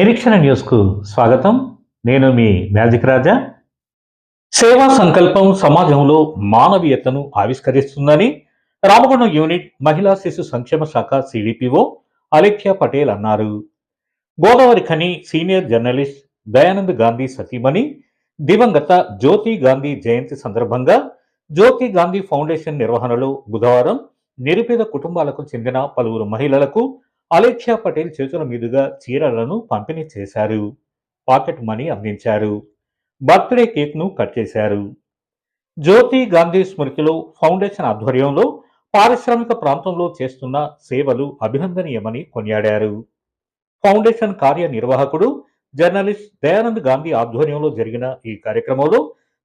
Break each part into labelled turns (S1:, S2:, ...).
S1: నిరీక్షణ న్యూస్కు స్వాగతం. నేను మీ మ్యాజిక్ రాజా. సేవా సంకల్పం సమాజంలో మానవీయతను ఆవిష్కరిస్తుందని రామగుండం యూనిట్ మహిళా శిశు సంక్షేమ శాఖ సిడిపిఓ అలేఖ్య పటేల్ అన్నారు. గోదావరి ఖని సీనియర్ జర్నలిస్ట్ దయానంద్ గాంధీ సతీమణి దివంగత జ్యోతి గాంధీ జయంతి సందర్భంగా జ్యోతి గాంధీ ఫౌండేషన్ నిర్వహణలో బుధవారం నిరుపేద కుటుంబాలకు చెందిన పలువురు మహిళలకు అలేఖ్య పటేల్ చేతుల మీదుగా చీరలను పంపిణీ చేశారు. పాకెట్ మనీ అందించారు. బర్త్డే కేక్ను కట్ చేశారు. జ్యోతి గాంధీ స్మృతిలో ఫౌండేషన్ ఆధ్వర్యంలో పారిశ్రామిక ప్రాంతంలో చేస్తున్న సేవలు అభినందనీయమని కొనియాడారు. ఫౌండేషన్ కార్యనిర్వాహకుడు జర్నలిస్ట్ దయానంద్ గాంధీ ఆధ్వర్యంలో జరిగిన ఈ కార్యక్రమంలో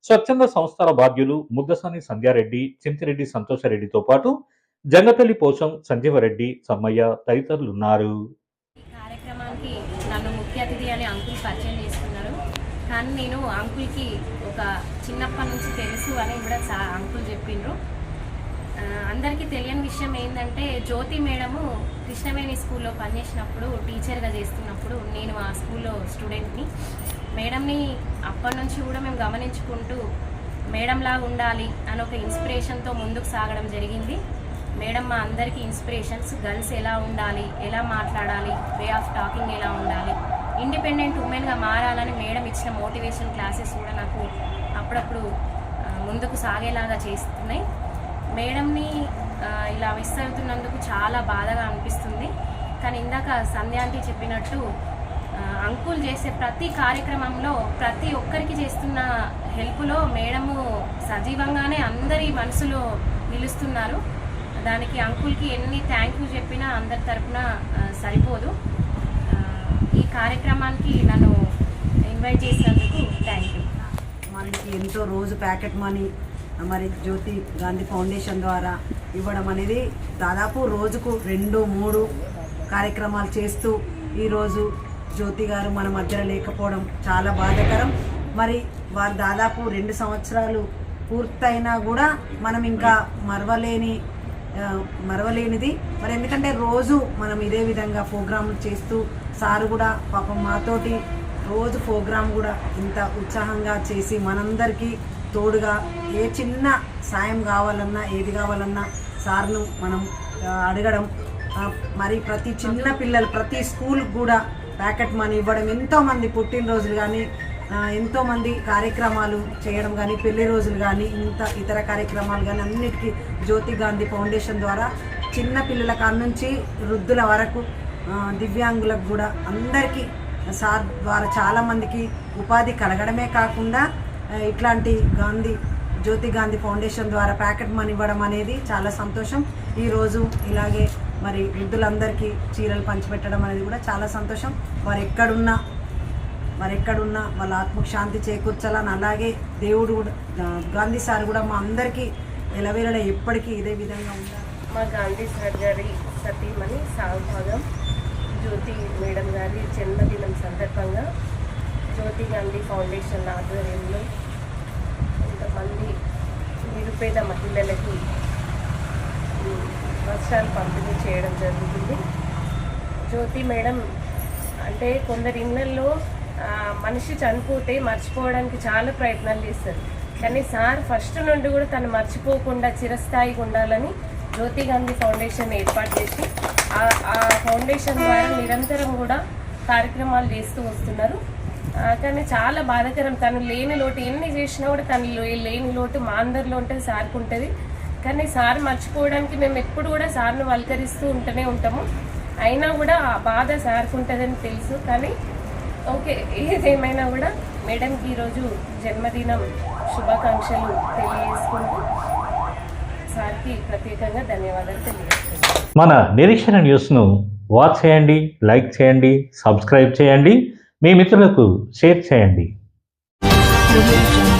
S1: స్వచ్ఛంద సంస్థల బాధ్యులు ముద్దసాని సంధ్యారెడ్డి చింతిరెడ్డి సంతోషరెడ్డితో పాటు జంగపల్లి పోషం సంజీవరెడ్డి సమ్మయ్య తదితరులున్నారు.
S2: ఈ కార్యక్రమానికి నన్ను ముఖ్య అతిథి అని అంకుల్ పరిచయం చేసుకున్నారు కానీ నేను అంకుల్కి ఒక చిన్నప్పటి నుంచి తెలుసు అని కూడా సా అంకుల్ చెప్పిండ్రు. అందరికీ తెలియని విషయం ఏంటంటే జ్యోతి మేడము కృష్ణవేణి స్కూల్లో పనిచేసినప్పుడు టీచర్గా చేస్తున్నప్పుడు నేను ఆ స్కూల్లో స్టూడెంట్ని. మేడంని అప్పటి నుంచి కూడా మేము గమనించుకుంటూ మేడంలా ఉండాలి అని ఒక ఇన్స్పిరేషన్తో ముందుకు సాగడం జరిగింది. మేడం మా అందరికీ ఇన్స్పిరేషన్స్. గర్ల్స్ ఎలా ఉండాలి? ఎలా మాట్లాడాలి? వే ఆఫ్ టాకింగ్ ఎలా ఉండాలి? ఇండిపెండెంట్ ఉమెన్గా మారాలని మేడం ఇచ్చిన మోటివేషన్ క్లాసెస్ కూడా నాకు అప్పుడప్పుడు ముందుకు సాగేలాగా చేస్తున్నాయి. మేడంని ఇలా మిస్ అవుతున్నందుకు చాలా బాధగా అనిపిస్తుంది. కానీ ఇందాక సంధ్య చెప్పినట్టు అంకుల్ చేసే ప్రతి కార్యక్రమంలో ప్రతి ఒక్కరికి చేస్తున్న హెల్ప్లో మేడము సజీవంగానే అందరి మనసులో నిలుస్తున్నారు. దానికి అంకుల్కి ఎన్ని థ్యాంక్ యూ చెప్పినా అందరి తరపున సరిపోదు. ఈ కార్యక్రమానికి నన్ను ఇన్వైట్ చేసినందుకు థ్యాంక్ యూ
S3: మనకి ఎంతో రోజు ప్యాకెట్ మనీ మరి జ్యోతి గాంధీ ఫౌండేషన్ ద్వారా ఇవ్వడం అనేది దాదాపు రోజుకు రెండు మూడు కార్యక్రమాలు చేస్తూ ఈరోజు జ్యోతి గారు మన మధ్యలో లేకపోవడం చాలా బాధాకరం. మరి వారు దాదాపు రెండు సంవత్సరాలు పూర్తయినా కూడా మనం ఇంకా మరవలేని మరవలేనిది. మరి ఎందుకంటే రోజు మనం ఇదే విధంగా ప్రోగ్రాంలు చేస్తూ సారు కూడా పాపం మాతోటి రోజు ప్రోగ్రాం కూడా ఇంత ఉత్సాహంగా చేసి మనందరికీ తోడుగా ఏ చిన్న సాయం కావాలన్నా ఏది కావాలన్నా సార్ను మనం అడగడం మరి ప్రతి చిన్న పిల్లలు ప్రతి స్కూల్ కూడా ప్యాకెట్ మనీ ఇవ్వడం ఎంతోమంది పుట్టినరోజులు కానీ ఎంతోమంది కార్యక్రమాలు చేయడం కానీ పెళ్ళి రోజులు కానీ ఇంత ఇతర కార్యక్రమాలు కానీ అన్నిటికీ జ్యోతి గాంధీ ఫౌండేషన్ ద్వారా చిన్న పిల్లల కాడ నుంచి వృద్ధుల వరకు దివ్యాంగులకు కూడా అందరికీ సార్ ద్వారా చాలామందికి ఉపాధి కలగడమే కాకుండా ఇట్లాంటి గాంధీ జ్యోతి గాంధీ ఫౌండేషన్ ద్వారా ప్యాకెట్ మనీ ఇవ్వడం అనేది చాలా సంతోషం. ఈరోజు ఇలాగే మరి వృద్ధులందరికీ చీరలు పంచిపెట్టడం అనేది కూడా చాలా సంతోషం. వారు ఎక్కడున్నా మరి ఎక్కడున్నా వాళ్ళ ఆత్మకు శాంతి చేకూర్చాలని అలాగే దేవుడు కూడా గాంధీ సార్ కూడా మా అందరికీ ఎలవేళ ఎప్పటికీ ఇదే విధంగా ఉండాలి.
S4: మా గాంధీ సార్ గారి సతీమణి సాగుభాగం జ్యోతి మేడం గారి జన్మదినం సందర్భంగా జ్యోతి గాంధీ ఫౌండేషన్ ఆధ్వర్యంలో కొంతమంది నిరుపేద మహిళలకి వస్త్రాలు పంపిణీ చేయడం జరుగుతుంది. జ్యోతి మేడం అంటే కొందరి ఇళ్ళల్లో మనిషి చనిపోతే మర్చిపోవడానికి చాలా ప్రయత్నాలు చేస్తారు. కానీ సార్ ఫస్ట్ నుండి కూడా తను మర్చిపోకుండా చిరస్థాయిగా ఉండాలని జ్యోతి గాంధీ ఫౌండేషన్ ఏర్పాటు చేసి ఆ- ఫౌండేషన్ ద్వారా నిరంతరం కూడా కార్యక్రమాలు చేస్తూ వస్తున్నారు. కానీ చాలా బాధాకరం. తను లేని లోటు ఎన్ని చేసినా కూడా తను లే- లేని లోటు మా అందరిలో ఉంటుంది సార్కు ఉంటుంది. కానీ సార్ మర్చిపోవడానికి మేము ఎప్పుడు కూడా సార్ను వల్కరిస్తూ ఉంటూనే ఉంటాము. అయినా కూడా ఆ బాధ సార్కు ఉంటుందని తెలుసు. కానీ ఓకే ఏదేమైనా కూడా మేడంకి ఈరోజు జన్మదినం శుభాకాంక్షలు తెలియజేసుకుంటూ సార్కి ప్రత్యేకంగా ధన్యవాదాలు తెలియజేస్తున్నాను
S1: మన నిరీక్షణ న్యూస్ను వాచ్ చేయండి లైక్ చేయండి సబ్స్క్రైబ్ చేయండి మీ మిత్రులకు షేర్ చేయండి
S5: Religion.